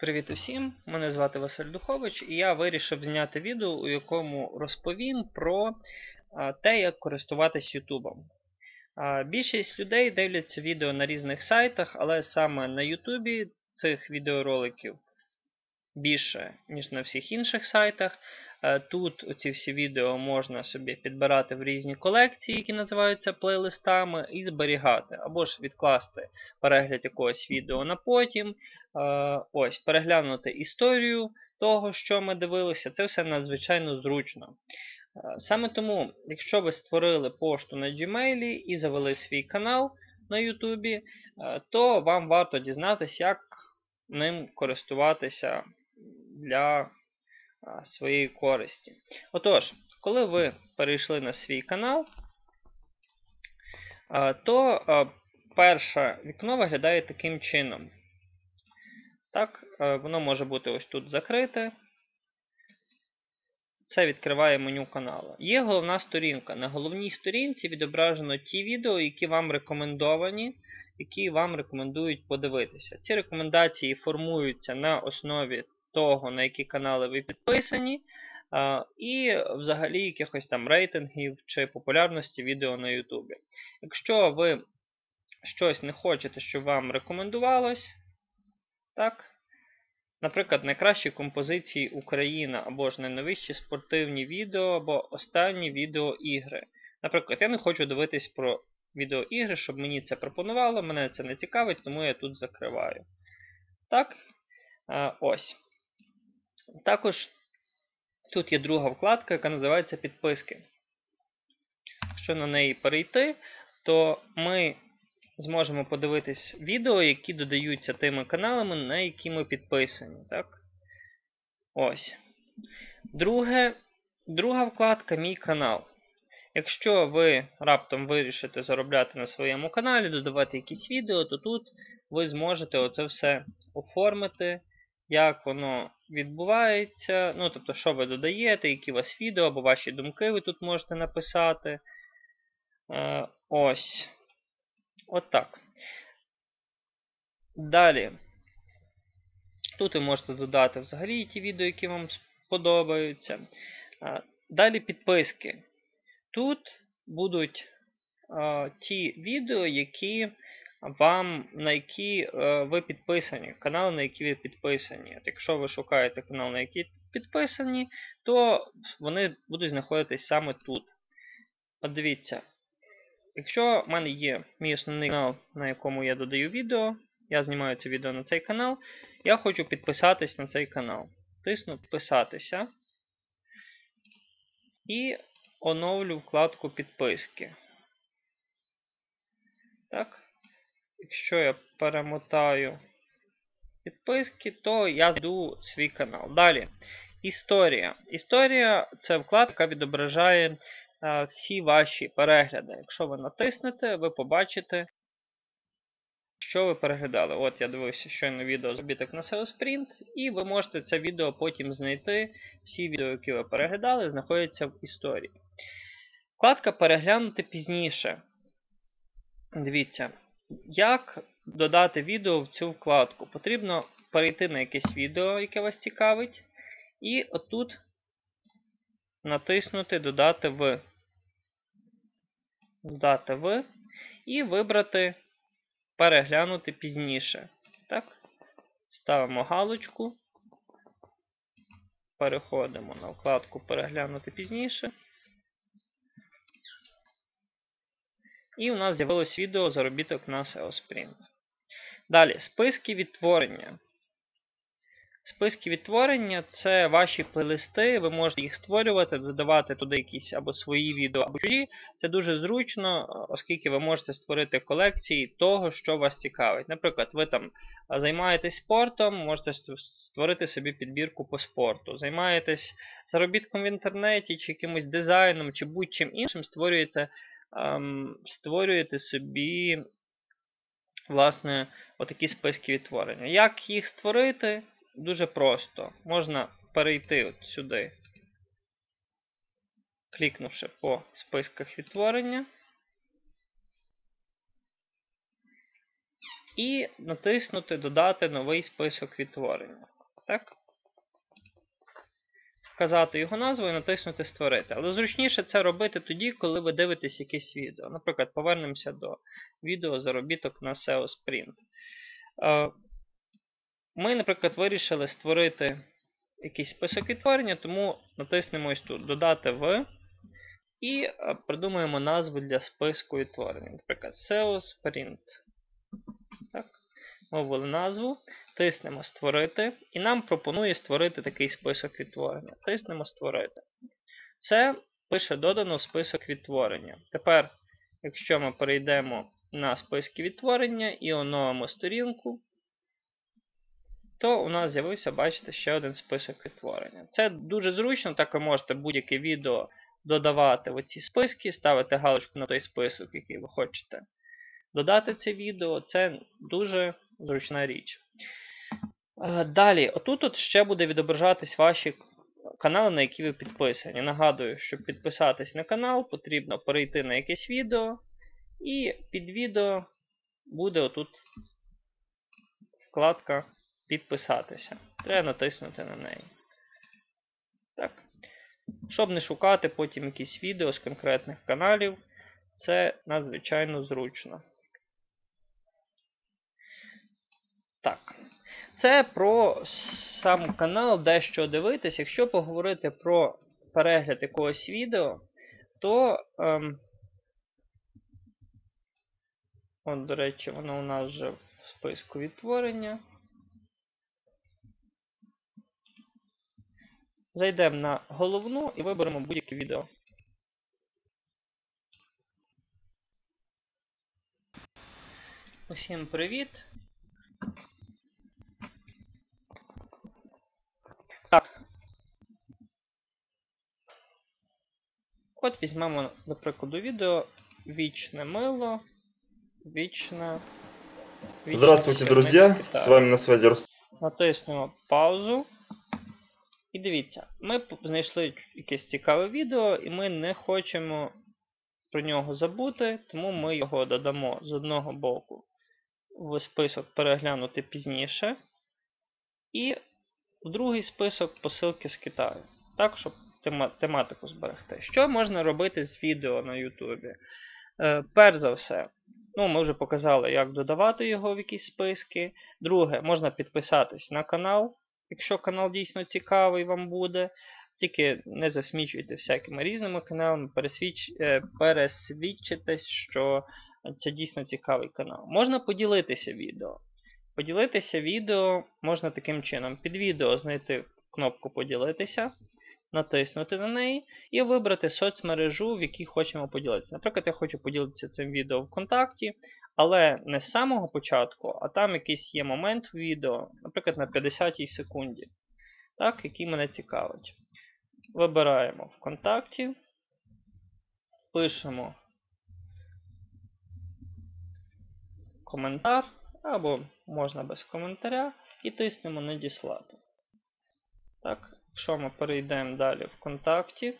Привіт усім! Мене звати Василь Духович, і я вирішив зняти відео, у якому розповім про те, як користуватись Ютубом. Більшість людей дивляться відео на різних сайтах, але саме на Ютубі цих відеороликів більше, ніж на всіх інших сайтах. Е, Тут ці всі відео можна собі підбирати в різні колекції, які називаються плейлистами, і зберігати, або ж відкласти перегляд якогось відео на потім. Е, Ось, переглянути історію того, що ми дивилися, це все надзвичайно зручно. Е, Саме тому, якщо ви створили пошту на Gmail і завели свій канал на YouTube, то вам варто дізнатися, як ним користуватися для своєї користі. Отож, коли ви перейшли на свій канал, то перше вікно виглядає таким чином. Так, воно може бути ось тут закрите. Це відкриває меню каналу. Є головна сторінка. На головній сторінці відображено ті відео, які вам рекомендовані, які вам рекомендують подивитися. Ці рекомендації формуються на основі того, на які канали ви підписані, і взагалі якихось там рейтингів чи популярності відео на Ютубі. Якщо ви щось не хочете, щоб вам рекомендувалось, так, наприклад, найкращі композиції Україна, або ж найновіші спортивні відео, або останні відеоігри. Наприклад, я не хочу дивитись про відеоігри, щоб мені це пропонувало, мене це не цікавить, тому я тут закриваю. Так, ось. Також тут є друга вкладка, яка називається підписки. Якщо на неї перейти, то ми зможемо подивитись відео, які додаються тими каналами, на які ми підписані. Так? Ось. Друге, друга вкладка Мій канал. Якщо ви раптом вирішите заробляти на своєму каналі, додавати якісь відео, то тут ви зможете оце все оформити як воно відбувається. Ну, тобто, що ви додаєте, які у вас відео, або ваші думки ви тут можете написати. Е, Ось. От так. Далі. Тут ви можете додати взагалі ті відео, які вам сподобаються. Е, далі підписки. Тут будуть е, ті відео, які вам, на які е, ви підписані, канал, на які ви підписані. От Якщо ви шукаєте канал, на який підписані, то вони будуть знаходитись саме тут. От дивіться. Якщо в мене є мій основний канал, на якому я додаю відео, я знімаю це відео на цей канал, я хочу підписатись на цей канал. Тисну підписатися і оновлю вкладку підписки. Так. Якщо я перемотаю підписки, то я зайду свій канал. Далі. Історія. Історія це вкладка, яка відображає а, всі ваші перегляди. Якщо ви натиснете, ви побачите, що ви переглядали. От я дивився щойно відео забіток на SEO Sprint, і ви можете це відео потім знайти. Всі відео, які ви переглядали, знаходяться в історії. Вкладка переглянути пізніше. Дивіться. Як додати відео в цю вкладку? Потрібно перейти на якесь відео, яке вас цікавить, і отут натиснути Додати в. Додати в. І вибрати Переглянути пізніше. Так? Ставимо галочку. Переходимо на вкладку Переглянути пізніше. І у нас з'явилось відео заробіток на SEO Sprint. Далі, списки відтворення. Списки відтворення це ваші плейлисти, ви можете їх створювати, додавати туди якісь або свої відео, або чужі. Це дуже зручно, оскільки ви можете створити колекції того, що вас цікавить. Наприклад, ви там займаєтесь спортом, можете створити собі підбірку по спорту. Займаєтесь заробітком в інтернеті, чи якимось дизайном, чи будь-чим іншим, створюєте створюєте собі, власне, отакі списки відтворення. Як їх створити? Дуже просто. Можна перейти от сюди, клікнувши по списках відтворення. і натиснути Додати новий список відтворення. Так? Вказати його назву і натиснути Створити. Але зручніше це робити тоді, коли ви дивитесь якесь відео. Наприклад, повернемося до відео заробіток на SEO Sprint. Е, Ми, наприклад, вирішили створити якийсь список відтворення, тому натиснемо ось тут Додати в і е, придумаємо назву для списку відтворення. Наприклад, SEO Sprint. Так. Ми ввели назву, тиснемо Створити, і нам пропонує створити такий список відтворення. Тиснемо Створити. Це пише додано в список відтворення. Тепер, якщо ми перейдемо на списки відтворення і оновимо сторінку, то у нас з'явився, бачите, ще один список відтворення. Це дуже зручно, так ви можете будь-яке відео додавати в оці списки, ставити галочку на той список, який ви хочете додати це відео. Це дуже зручна річ. Е, Далі, отут от ще буде відображатись ваші канали, на які ви підписані. Нагадую, щоб підписатись на канал, потрібно перейти на якесь відео, і під відео буде отут вкладка Підписатися. Треба натиснути на неї. Так. Щоб не шукати потім якісь відео з конкретних каналів, це надзвичайно зручно. Так. Це про сам канал, де що дивитись. Якщо поговорити про перегляд якогось відео, то. Ем, от, до речі, воно у нас вже в списку відтворення. Зайдемо на головну і виберемо будь-яке відео. Усім привіт! От візьмемо, до прикладу, відео Вічне мило. Вічна. вічна Здравствуйте, друзья! Китаю. С вами на связи Рустам. Натиснемо паузу. І дивіться, ми знайшли якесь цікаве відео, і ми не хочемо про нього забути, тому ми його додамо з одного боку в список переглянути пізніше. І в другий список посилки з Китаю. Так, щоб тема- тематику зберегти. Що можна робити з відео на Ютубі? Е, перш за все, ну, ми вже показали, як додавати його в якісь списки. Друге, можна підписатись на канал, якщо канал дійсно цікавий вам буде. Тільки не засмічуйте всякими різними каналами, пересвідч... е, пересвідчитесь, що це дійсно цікавий канал. Можна поділитися відео. Поділитися відео можна таким чином. Під відео знайти кнопку Поділитися, натиснути на неї і вибрати соцмережу, в якій хочемо поділитися. Наприклад, я хочу поділитися цим відео ВКонтакті, але не з самого початку, а там якийсь є момент в відео, наприклад, на 50-й секунді, так, який мене цікавить. Вибираємо ВКонтакті, пишемо коментар, або можна без коментаря, і тиснемо Надіслати. Так, якщо ми перейдемо далі в контакті,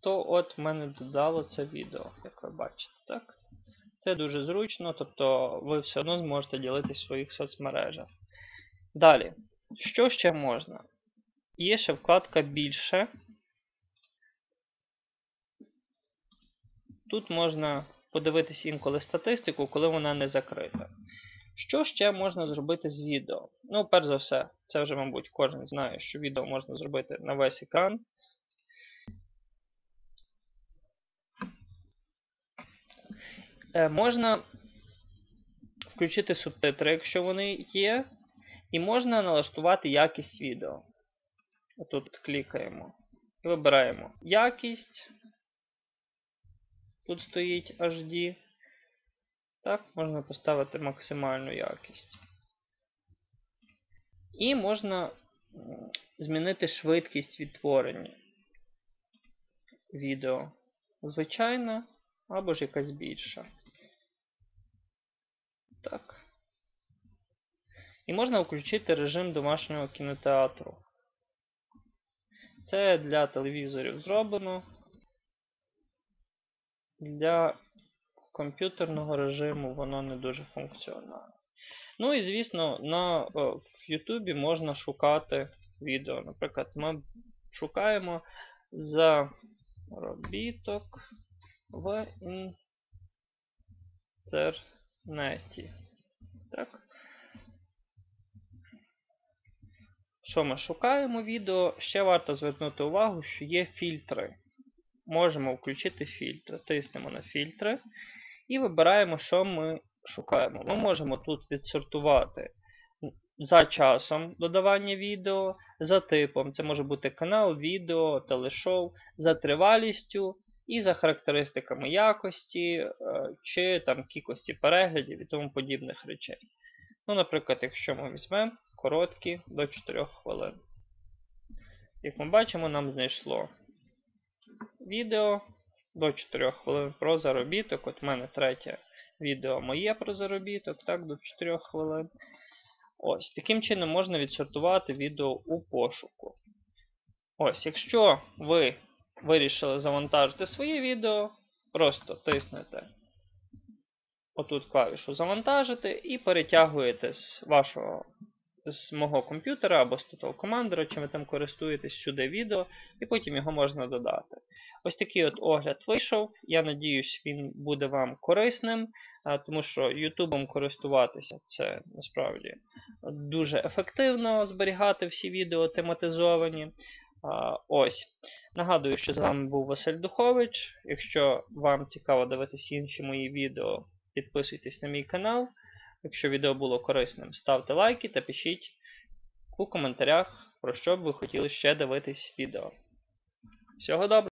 то от мене додало це відео, як ви бачите, так? Це дуже зручно, тобто ви все одно зможете ділитись в своїх соцмережах. Далі, що ще можна? Є ще вкладка більше. Тут можна подивитись інколи статистику, коли вона не закрита. Що ще можна зробити з відео? Ну, перш за все, це вже, мабуть, кожен знає, що відео можна зробити на весь екран. Е, можна включити субтитри, якщо вони є, і можна налаштувати якість відео. Тут клікаємо і вибираємо якість. Тут стоїть HD. Так, можна поставити максимальну якість. І можна змінити швидкість відтворення відео. Звичайна або ж якась більша. Так. І можна включити режим домашнього кінотеатру. Це для телевізорів зроблено. Для комп'ютерного режиму воно не дуже функціональне. Ну і звісно, на, о, в YouTube можна шукати відео. Наприклад, ми шукаємо заробіток в інтернеті. Так. Що ми шукаємо відео? Ще варто звернути увагу, що є фільтри. Можемо включити фільтри. Тиснемо на фільтри і вибираємо, що ми шукаємо. Ми можемо тут відсортувати за часом додавання відео, за типом. Це може бути канал, відео, телешоу, за тривалістю і за характеристиками якості е, чи там кількості переглядів і тому подібних речей. Ну, Наприклад, якщо ми візьмемо короткі до 4 хвилин. Як ми бачимо, нам знайшло відео до 4 хвилин про заробіток. От в мене третє відео моє про заробіток, так, до 4 хвилин. Ось, таким чином можна відсортувати відео у пошуку. Ось, якщо ви вирішили завантажити своє відео, просто тиснете отут клавішу завантажити і перетягуєте з вашого з мого комп'ютера або з Total Commander, чим ви там користуєтесь сюди відео, і потім його можна додати. Ось такий от огляд вийшов. Я надіюсь, він буде вам корисним, тому що YouTube користуватися це насправді дуже ефективно зберігати всі відео тематизовані. Ось. Нагадую, що з вами був Василь Духович. Якщо вам цікаво дивитися інші мої відео, підписуйтесь на мій канал. Якщо відео було корисним, ставте лайки та пишіть у коментарях, про що б ви хотіли ще дивитись відео. Всього доброго!